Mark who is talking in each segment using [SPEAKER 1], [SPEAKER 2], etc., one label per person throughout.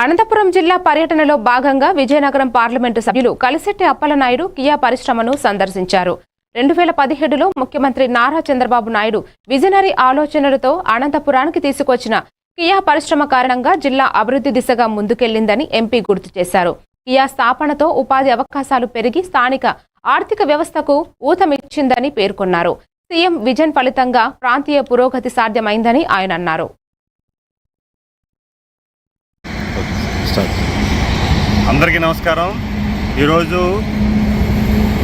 [SPEAKER 1] అనంతపురం జిల్లా పర్యటనలో భాగంగా విజయనగరం పార్లమెంటు సభ్యులు కలిశెట్టి అప్పలనాయుడు కియా పరిశ్రమను సందర్శించారు. రెండు వేల పదిహేడులో ముఖ్యమంత్రి నారా చంద్రబాబు నాయుడు విజనరీ ఆలోచనలతో అనంతపురానికి తీసుకొచ్చిన కియా పరిశ్రమ కారణంగా జిల్లా అభివృద్ధి దిశగా ముందుకెళ్ళిందని ఎంపీ గుర్తు చేశారు. కియా స్థాపనతో ఉపాధి అవకాశాలు పెరిగి స్థానిక ఆర్థిక వ్యవస్థకు ఊతమిచ్చిందని పేర్కొన్నారు. సీఎం విజన్ ఫలితంగా ప్రాంతీయ పురోగతి సాధ్యమైందని ఆయన అన్నారు.
[SPEAKER 2] అందరికీ నమస్కారం. ఈరోజు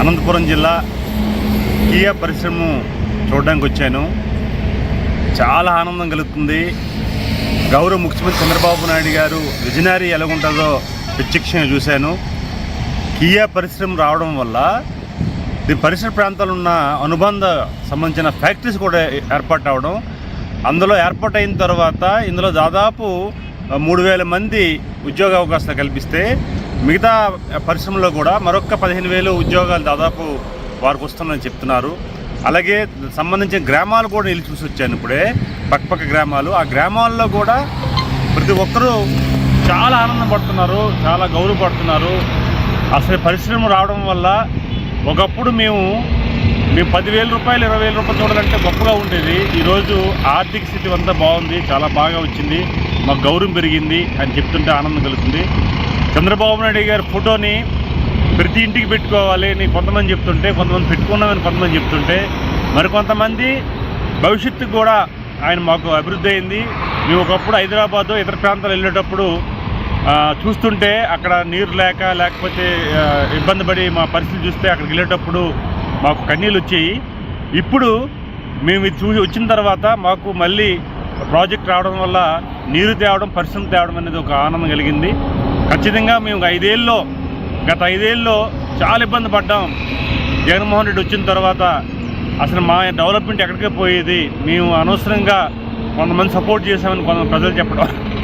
[SPEAKER 2] అనంతపురం జిల్లా కియా పరిశ్రమ చూడడానికి వచ్చాను. చాలా ఆనందం కలుగుతుంది. గౌరవ ముఖ్యమంత్రి చంద్రబాబు నాయుడు గారు విజనరీ ఎలాగుంటుందో ప్రత్యక్షంగా చూశాను. కియా పరిశ్రమ రావడం వల్ల ఈ పరిసర ప్రాంతాల్లో ఉన్న అనుబంధ సంబంధించిన ఫ్యాక్టరీస్ కూడా ఏర్పాటు అవడం. అందులో ఏర్పాటు అయిన తర్వాత ఇందులో దాదాపు మూడు వేల మంది ఉద్యోగ అవకాశాలు కల్పిస్తే మిగతా పరిశ్రమలో కూడా మరొక పదిహేను వేలు ఉద్యోగాలు దాదాపు వారికి వస్తుందని చెప్తున్నారు. అలాగే సంబంధించిన గ్రామాలు కూడా వెళ్ళి చూసి వచ్చాను ఇప్పుడే పక్కపక్క గ్రామాలు. ఆ గ్రామాల్లో కూడా ప్రతి ఒక్కరూ చాలా ఆనందం పడుతున్నారు చాలా గౌరవపడుతున్నారు. అసలు పరిశ్రమ రావడం వల్ల ఒకప్పుడు మేము మేము పదివేల రూపాయలు ఇరవై వేల రూపాయలు చూడాలంటే గొప్పగా ఉండేది. ఈరోజు ఆర్థిక స్థితి అంతా బాగుంది చాలా బాగా వచ్చింది. మాకు గౌరవం పెరిగింది అని చెప్తుంటే ఆనందం కలుగుతుంది. చంద్రబాబు నాయుడు గారి ఫోటోని ప్రతి ఇంటికి పెట్టుకోవాలి అని కొంతమంది చెప్తుంటే కొంతమంది పెట్టుకున్నామని కొంతమంది చెప్తుంటే మరికొంతమంది భవిష్యత్తుకు కూడా ఆయన మాకు అభివృద్ధి అయింది. మేము ఒకప్పుడు హైదరాబాద్ ఇతర ప్రాంతాలు వెళ్ళేటప్పుడు చూస్తుంటే అక్కడ నీరు లేక లేకపోతే ఇబ్బంది పడి మా పరిస్థితి చూస్తే అక్కడికి వెళ్ళేటప్పుడు మాకు కన్నీళ్ళు వచ్చాయి. ఇప్పుడు మేము ఇది చూసి వచ్చిన తర్వాత మాకు మళ్ళీ ప్రాజెక్ట్ రావడం వల్ల నీరు తేవడం పరిశ్రమ తేవడం అనేది ఒక ఆనందం కలిగింది. ఖచ్చితంగా మేము ఐదేళ్ళలో గత ఐదేళ్ళలో చాలా ఇబ్బంది పడ్డాం. జగన్మోహన్ రెడ్డి వచ్చిన తర్వాత అసలు మా డెవలప్మెంట్ ఎక్కడికే పోయేది? మేము అనవసరంగా కొంతమంది సపోర్ట్ చేశామని కొంతమంది ప్రజలు చెప్పడం.